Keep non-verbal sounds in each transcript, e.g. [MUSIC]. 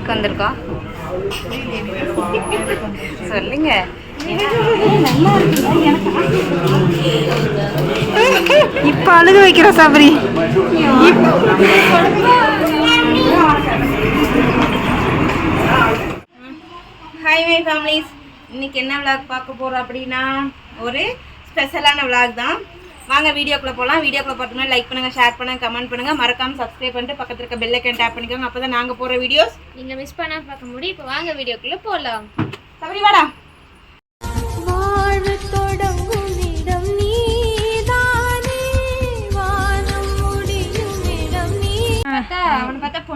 எதுக்கு வந்திருக்கோம் சொல்லுங்க. இப்ப அழுக வைக்கிற சபரி. ஹாய் மை ஃபேமிலிஸ் இன்னைக்கு என்ன விளாக் பார்க்க போகிறோம் அப்படின்னா ஒரு ஸ்பெஷலான விளாக் தான். வாங்க வீடியோக்குள்ளே போகலாம் வீடியோக்குள்ளே பார்த்தோம்னா லைக் பண்ணுங்கள் ஷேர் பண்ணுங்கள் கமெண்ட் பண்ணுங்கள் மறக்காமல் சப்ஸ்கிரைப் பண்ணிட்டு பக்கத்தில் இருக்க பெல் ஐக்கன் டேப் பண்ணிக்கோங்க. அப்போ தான் நாங்கள் போகிற வீடியோஸ் நீங்க மிஸ் பண்ண பார்க்க முடியும். இப்போ வாங்க வீடியோக்குள்ள போலாம். சபரி வாடா.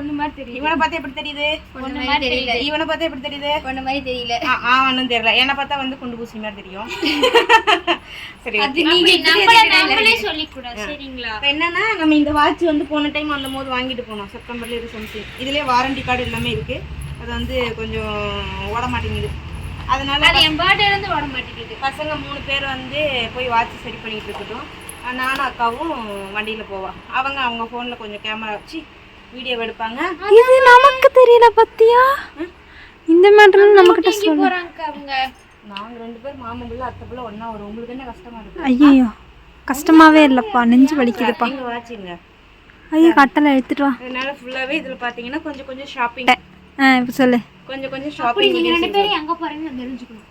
பொண்ணு மாதிரி தெரியும் இவனை பார்த்தா எப்படி தெரியுது? பொண்ணு மாதிரி தெரியல. இவனை பார்த்தா எப்படி தெரியுது? பொண்ணு மாதிரி தெரியல. ஒன்றும் தெரியல. என்னை பார்த்தா வந்து குண்டு பூசி மாதிரி தெரியும். [LAUGHS] சரி அது நீங்க நம்மள நம்மளே சொல்லிக் கூடாது. சரிங்களா? இப்போ என்னன்னா நம்ம இந்த வாட்ச் வந்து போன டைம் வந்த போது வாங்கிட்டு போனோம். செப்டம்பர்ல இது சம்திங் இதுலேயே வாரண்டி கார்டு எல்லாமே இருக்கு. அது வந்து கொஞ்சம் ஓட மாட்டேங்குது. அதனால அது என் பர்த்டே இருந்து ஓட மாட்டேங்குது. பசங்க மூணு பேர் வந்து போய் வாட்ச் சரி பண்ணிட்டு இருக்கட்டும். நானும் அக்காவும் வண்டியில் போவா அவங்க அவங்க ஃபோனில் கொஞ்சம் கேமரா வச்சு வீடியோ எடுப்பாங்க. இது நமக்கு தெரியல பத்தியா? இந்த மேட்டர் நம்ம கிட்ட எங்க போறாங்க அவங்க? நாங்கள் ரெண்டு பேர் மாமன் பிள்ளை அத்தை பிள்ளை ஒன்றா வரும் உங்களுக்கு என்ன கஷ்டமா இருக்கு ஐயோ கஷ்டமாவே இல்லப்பா. நெஞ்சு வலிக்குதுப்பா. எங்க வாட்சுங்க ஐயோ கட்டளை எடுத்துட்டு வா. அதனால ஃபுல்லாகவே இதில் பார்த்தீங்கன்னா கொஞ்சம் கொஞ்சம் ஷாப்பிங் ஆ இப்போ சொல்லு. கொஞ்சம் கொஞ்சம் ஷாப்பிங் நீங்க ரெண்டு பேரும் எங்க போறீங்கன்னு தெரிஞ்சுக்கணும்.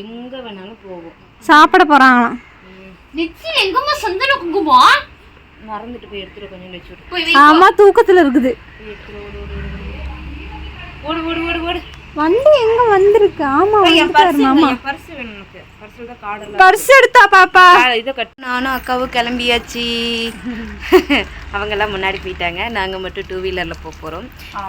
எங்கே வேணாலும் போவோம். சாப்பிட போறாங்களாம். நெத்தியில எங்கம்மா சந்தன குங்குமம்? மறந்துட்டு போய் எடுத்துட்டு கொஞ்சம் வச்சு. ஆமா தூக்கத்துல இருக்குது. ஓடு ஓடு ஓடு ஓடு. வண்டி எங்க வந்திருக்கு? ஆமா பர்ஸ் என் பர்ஸ் எடுத்தா பாப்பா. இதை கட் நானும் அக்காவும் கிளம்பியாச்சு. [LAUGHS] அவங்கெல்லாம் முன்னாடி போயிட்டாங்க. நாங்கள் மட்டும் டூ வீலரில் போக போகிறோம்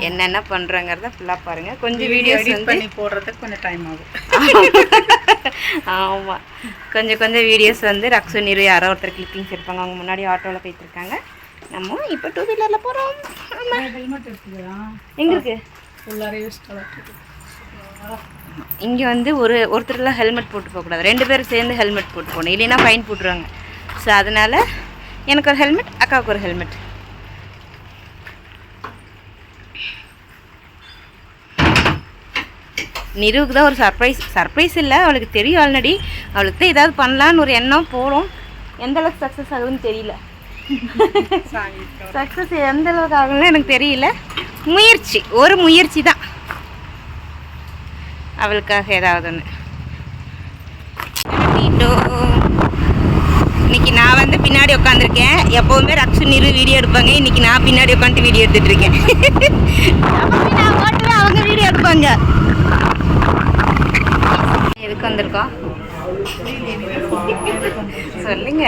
என்னென்ன பண்ணுறோங்கிறத ஃபுல்லாக பாருங்கள் கொஞ்சம் வீடியோஸ் வந்து போடுறதுக்கு கொஞ்சம் டைம் ஆகும். [LAUGHS] ஆமாம் கொஞ்சம் கொஞ்சம் வீடியோஸ் வந்து ரக்ஷு நிறு யாரோ ஒருத்தர் கிளிப்பிங்ஸ் எடுப்பாங்க. அவங்க முன்னாடி ஆட்டோவில் போயிட்டு இருக்காங்க. நம்ம இப்போ டூ வீலரில் போகிறோம் எங்கே இருக்கு? ஃபுல்லாக யூஸ் கலர் இங்கே வந்து ஒரு ஒருத்தர்லாம் ஹெல்மெட் போட்டு போகக்கூடாது ரெண்டு பேரும் சேர்ந்து ஹெல்மெட் போட்டு போகணும். இல்லைன்னா ஃபைன் போட்டுருவாங்க. ஸோ அதனால் எனக்கு ஒரு ஹெல்மெட் அக்காவுக்கு ஒரு ஹெல்மெட் நிருவுக்கு தான் ஒரு சர்ப்ரைஸ் சர்ப்ரைஸ் இல்லை அவளுக்கு தெரியும் ஆல்ரெடி அவளுக்கு தான் ஏதாவது பண்ணலான்னு ஒரு எண்ணம் போகிறோம் எந்த அளவுக்கு சக்ஸஸ் ஆகுதுன்னு தெரியல. சக்ஸஸ் எந்த அளவுக்கு ஆகும்னு எனக்கு தெரியல. முயற்சி ஒரு முயற்சி தான். அவளுக்காக ஏதாவது ஒன்று இன்னைக்கு நான் வந்து பின்னாடி உட்காந்துருக்கேன் எப்போவுமே ரக்ஷு வீடியோ எடுப்பாங்க. இன்னைக்கு நான் பின்னாடி உட்காந்து வீடியோ எடுத்துட்டு இருக்கேன். எப்பவுமே நான் ஓட்டுவேன் அவங்க வீடியோ எடுப்பாங்க. எதுக்கு வந்திருக்கோம்? சொல்லுங்க.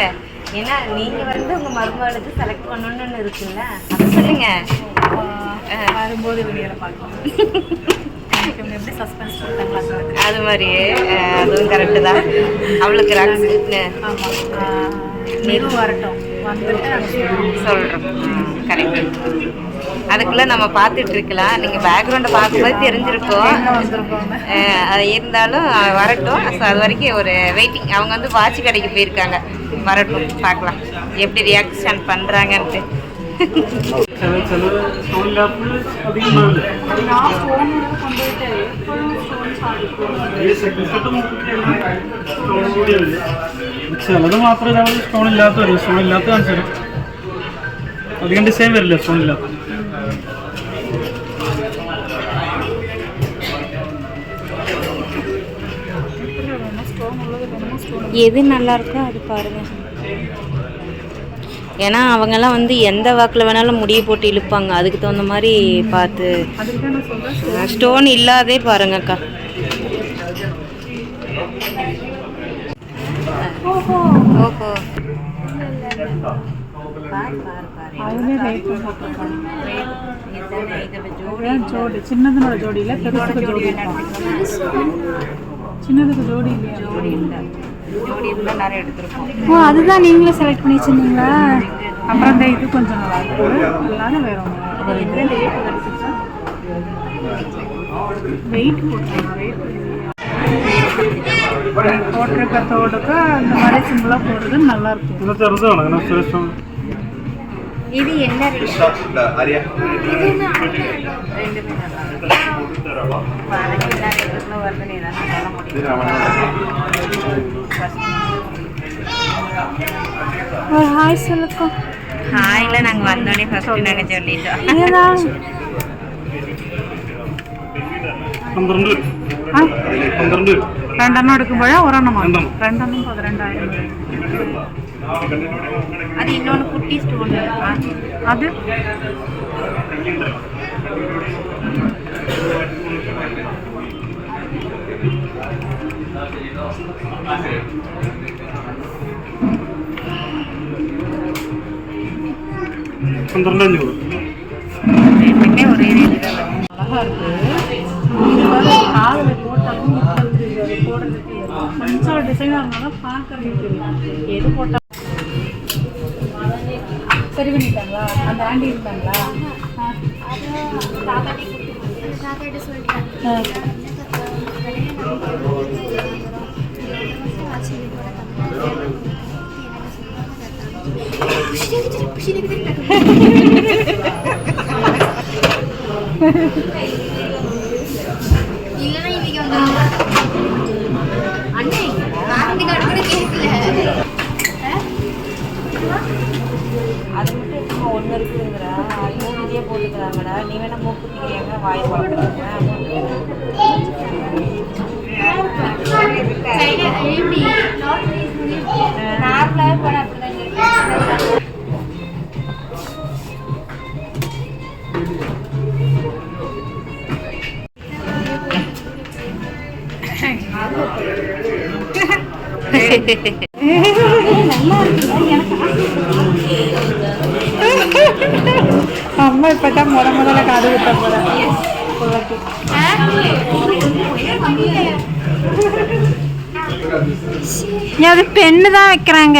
ஏன்னா நீங்க வந்து உங்க மருமகளுக்கு செலக்ட் பண்ணணும்னு இருக்குல்ல. சொல்லுங்க. வரும்போது வீடியோவில் பார்க்கலாம். [LAUGHS] இவங்க எப்படி சஸ்பென்ஸ் அது மாதிரி அஹ், அதுவும் கரெக்டு தான். அவளுக்கு ரக்ஷு ஆமாம் நீரும் வரட்டும். வந்துட்டு. சொல்கிறோம் கரெக்ட் அதுக்குள்ளே நம்ம பார்த்துட்டு இருக்கலாம். நீங்கள் பேக்ரவுண்டை பார்க்கும்போது தெரிஞ்சிருக்கோம். அது இருந்தாலும் வரட்டும். ஸோ அது வரைக்கும் ஒரு வெயிட்டிங் அவங்க வந்து வாட்ச் கடைக்கு போயிருக்காங்க. வரட்டும் பார்க்கலாம். எப்படி ரியாக்ஷன் பண்ணுறாங்கன்ட்டு ചില ചില സ്റ്റോണില്ലാത്ത അധികമാണ് ഈ സെക്കൻഡ് സെറ്റ് നോക്കിക്കഴിഞ്ഞാൽ സ്റ്റോൺ കൂടിയുണ്ട് ചിലത് മാത്രമേ നമ്മൾ സ്റ്റോൺ ഇല്ലാത്ത വരും സ്റ്റോൺ ഇല്ലാത്ത കാണിച്ചു തരും അധികം ഡിസൈൻ വരില്ല സ്റ്റോൺ ഇല്ലാത്ത எது நல்லா இருக்கோ அது பாருங்க ஏன்னா அவங்கெல்லாம் வந்து எந்த வாக்கில் வேணாலும் முடிய போட்டு இழுப்பாங்க. அதுக்கு தகுந்த மாதிரி பார்த்து. ஸ்டோன் இல்லாதே பாருங்கக்கா ஓஹோ. ஜோடி ஜோடி சின்னதுனோட ஜோடி இல்லை ஜோடி? சின்னதுக்கு ஜோடி இல்லையா? ஜோடி இல்லை. ஜோடியெல்லாம் நிறைய எடுத்திருக்கோம் ஓ அதுதான் நீங்களே செலக்ட் பண்ணி வச்சிருந்தீங்களா? அப்புறம் இந்த இது கொஞ்சம் நல்லா இருக்கும் எல்லாரும் வேற வெயிட் போட்டிருக்கிறதோடுக்கு அந்த மாதிரி சிம்பிளாக போடுறது நல்லா இருக்கும். இது என்ன ரெண்டுமே நல்லா இருக்கு. பாருங்க, எல்லா ரேட்டுக்குள்ள வருதுன்னு என்னால சொல்ல முடியும். ஒரு ஹாய் சொல்லுக்கோ ஹாய்ல நாங்க வந்தோடனே ஃபர்ஸ்ட் நாங்க சொல்லிட்டோம் இதுதான் പന്ത്രണ്ട് ആ പന്ത്രണ്ട് രണ്ടെണ്ണം എടുക്കുമ്പോഴേ ഒരെണ്ണം വാങ്ങും രണ്ടെണ്ണം. രണ്ടെണ്ണം പതിരണ്ടായിരം രൂപ. அது இன்னொன்னு குட்டி ஸ்டோன் അത് போட்டாலும் சரி பண்ணிட்டாங்களா அந்த ஆண்டி இருக்காங்களா தாத்தாட்ட சொல்லிட்டேன் ஆ. இல்லைன்னா இன்னைக்கு வந்து அண்ணே கார்டு கூட கேட்கல அது மட்டும் சும்மா ஒன்று இருக்குங்கிற மூணு இதே போட்டுக்கிறாங்கடா நீ வேணா மூக்குத்திங்க வாய் பார்க்குறாங்க அம்மா இப்போ தான் முத முதல்ல காது குத்த போகிறேன் அது பெண்ணு தான் வைக்கிறாங்க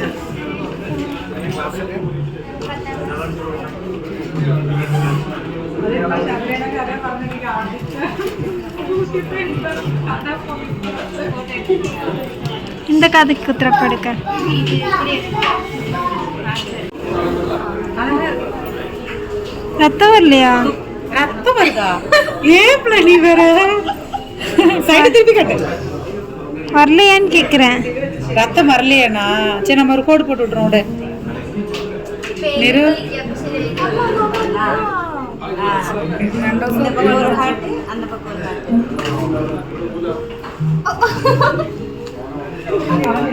Gracias. இந்த காதுக்கு குத்துறப்ப எடுக்க ரத்தம் வரலையா? ரத்தம் வருதா? ஏப்ல நீ வேற? சைடு திருப்பி கட்டு. வரலையான்னு கேட்குறேன் ரத்தம் வரலையாண்ணா. சரி நம்ம ஒரு கோடு போட்டு விட்றோம் விடு. நிறு இந்த பக்கம் ஒரு ஹார்ட் அந்த பக்கம் ஒரு ஹார்ட் நீ போலாமே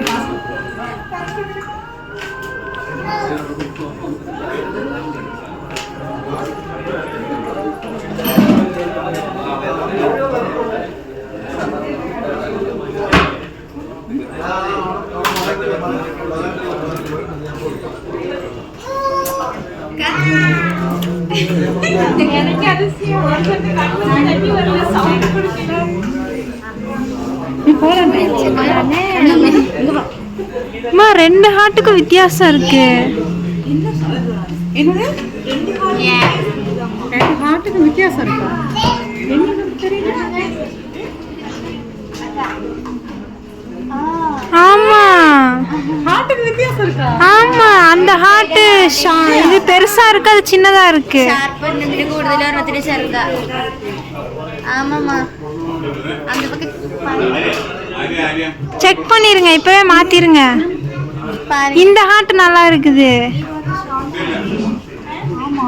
அம்மா ரெண்டு ஹார்ட்டுக்கும் வித்தியாசம் இருக்கு. ரெண்டு வித்தியாசம் இருக்கா? ஆமா. ஆமா அந்த ஹார்ட் இது பெருசா இருக்கு அது சின்னதா இருக்கு. செக் பண்ணிருங்க இப்பவே மாத்திருங்க. இந்த ஹார்ட் நல்லா இருக்குது. ஆமா.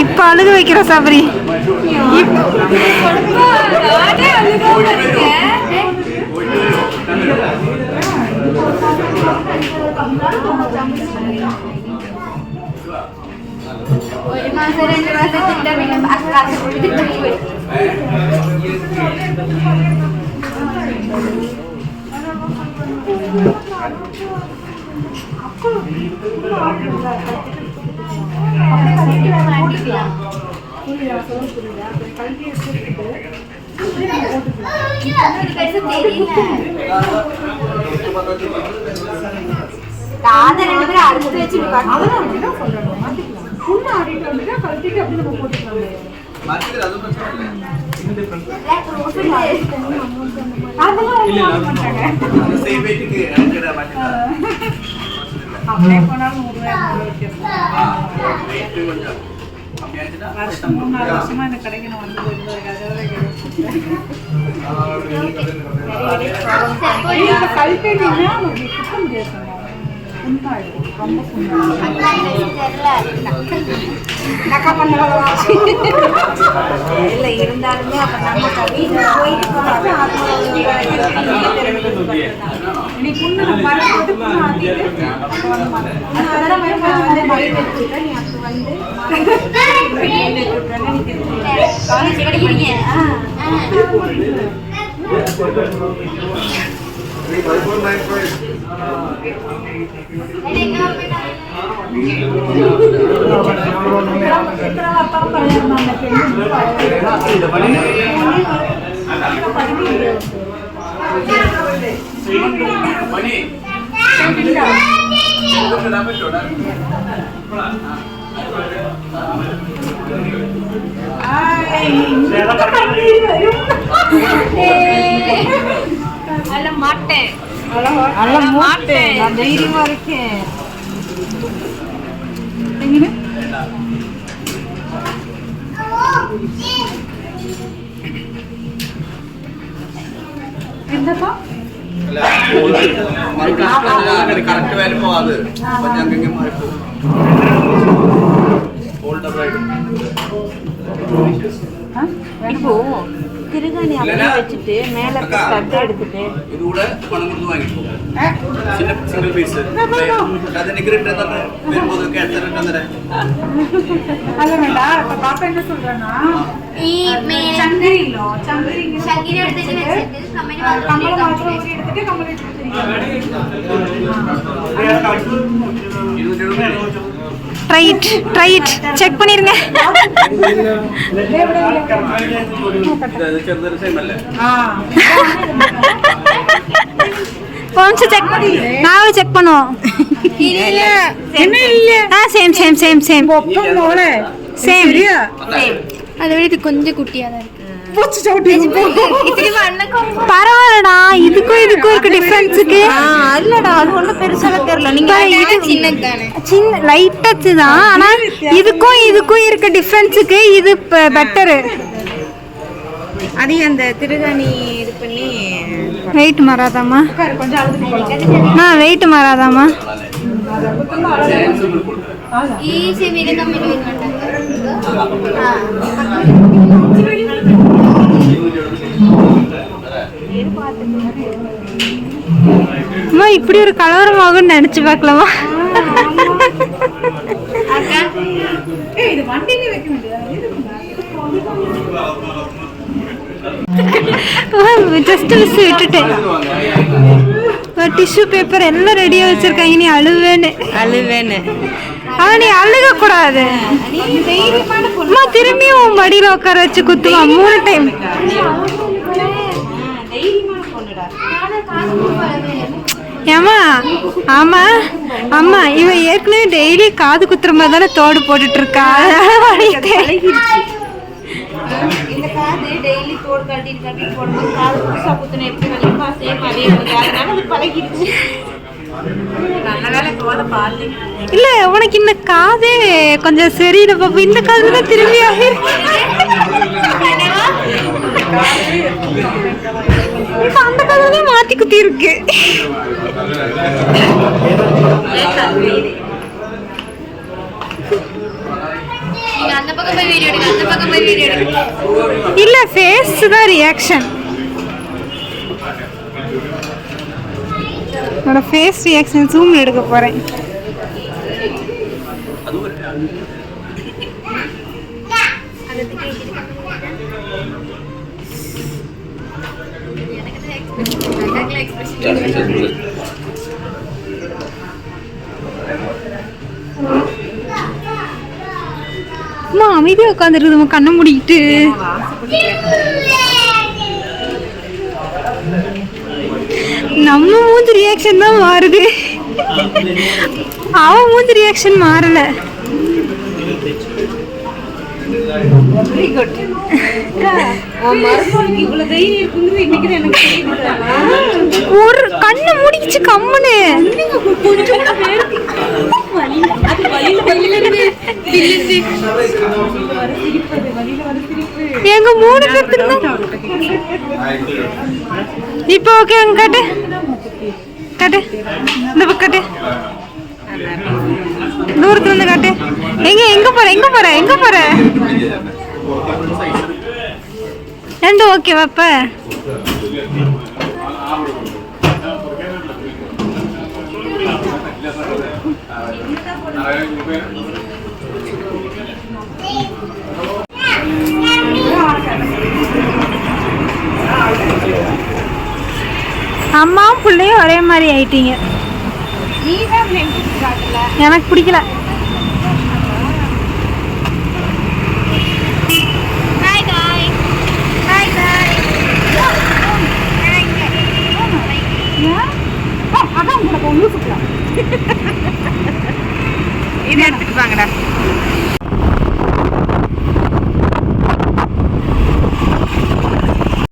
இப்ப அழுக வைக்கிற சபரி ഒരു മാസം രണ്ട് മാസം തിട്ടാ പിന്നെ അക്കാതെ കൊടുത്തിട്ട് പോയി காதை ரெண்டு பேரும் அடுத்து வச்சு பார்க்கணும் அப்படிதான் சொல்லணும் மாற்றிக்கலாம் ஆடிட்டு வந்துட்டா கழட்டிட்டு அப்படி நம்ம போட்டுக்கலாம் அதெல்லாம் ஒண்ணும் வாங்க மாட்டாங்க அப்படியே போனாலும் நூறு ரூபாய் ஐம்பது ரூபாய் வித்தியாசம். வருஷம் மூணு நாலு வருஷமா இந்த கடைக்கு நான் வந்து இப்ப கழட்டிட்டீங்கன்னா உங்களுக்கு இல்லை இருந்தாலுமே அப்போ நம்ம வீட்டில் போயிட்டு நீ புண்ணு புண்ணு வந்து மரம். அடுத்த வந்து நீ வந்து காலேஜ் படிக்கிறீங்க வருஷம் கல்யாணம் அந்த பெண்ணு அல்ல மாட்டேன் மாட்டேன் நான் தைரியமா இருக்கேன் എന്താ കറക്റ്റ് വരുമ്പോ അത് ഞങ്ങൾക്ക് മാറിപ്പോ ഓൾഡർ ആയിട്ട്. പോവോ? திருகாணி அப்படியே வச்சுட்டு மேலே கட்டு எடுத்துட்டு இது கூட பணம் கொடுத்து try it try it check பண்ணிருங்க. போன்ஸ் செக் நாங்களும் செக் பண்ணுவோம். ஆ same same same same same அதை விட இது கொஞ்சம் குட்டியாக தான் இருக்கு. பூச்சி சவுட்டி பரவாயில்லடா இதுக்கும் இதுக்கும் இருக்க டிஃபரன்ஸுக்கு இல்லடா அது ஒன்றும் பெருசாக தெரியல. நீங்க சின்ன லைட் டச் தான். ஆனா இதுக்கும் இதுக்கும் இருக்க டிஃபரன்ஸுக்கு இது பெட்டரு அதே அந்த திருகாணி இது பண்ணி வெயிட் மாறாதாமா ஆ வெயிட் மாறாதாமா ஈஸி வீடு இப்படி ஒரு கலவரமாகும்னு நினைச்சு பார்க்கலாமா? ஜஸ்ட் மிஸ் விட்டுட்டேன். டிஷ்யூ பேப்பர் எல்லாம் ரெடியாக வச்சிருக்காங்க. நீ அழுவேன்னு. அழுவேன்னு. ஆனா நீ அழுக கூடாது அம்மா திரும்பியும் உன் மடியில உட்கார வச்சு குத்துவா? மூணு டைம் ஏமா ஆமா. அம்மா இவ ஏற்கனவே டெய்லி காது குத்துற மாதிரி தானே தோடு போட்டுட்டு இருக்கா இந்த காது டெய்லி தோடு கட்டி கட்டி போடும்போது காது புதுசா குத்துன எப்படி வலிக்குமா சேம் அதே மாதிரி அதனால அது பழகிருச்சு நல்ல வேலை தோட பாத்து இல்ல. உனக்கு இந்த காதே கொஞ்சம் சரியில்லை பாப்பா இந்த காது தான் திரும்பி அந்த காதுல குத்தி இருக்கு. இல்ல ஃபேஸ் தான் ரியாக்ஷன் என்னோட ஃபேஸ் ரியாக்ஷன் ஜூம் எடுக்க போறேன். அம்மா அமைதியா உட்காந்துருக்குதுமா கண்ணை மூடிக்கிட்டு. நம்ம மூஞ்சி ரியாக்ஷன் தான் மாறுது. அவன் மூஞ்சி ரியாக்ஷன் மாறல. வெரி குட் ஒரு கண்ணை மூடிக்கிச்சு கம்முன்னு. எங்க மூணு பேர்த்துக்கு இப்போ ஓகே காட்டு. காட்டு. இந்த காட்டு. தூரத்துல இருந்து காட்டு. எங்க எங்க போற எங்க போற எங்க போற? ரெண்டு ஓகே வாப்ப அம்மாவும் பிள்ளையும் ஒரே மாதிரி ஆயிட்டீங்க. எனக்கு பிடிக்கல ஹாய் காய் ஹாய் காய் இது எடுத்துட்டு வாங்கடா.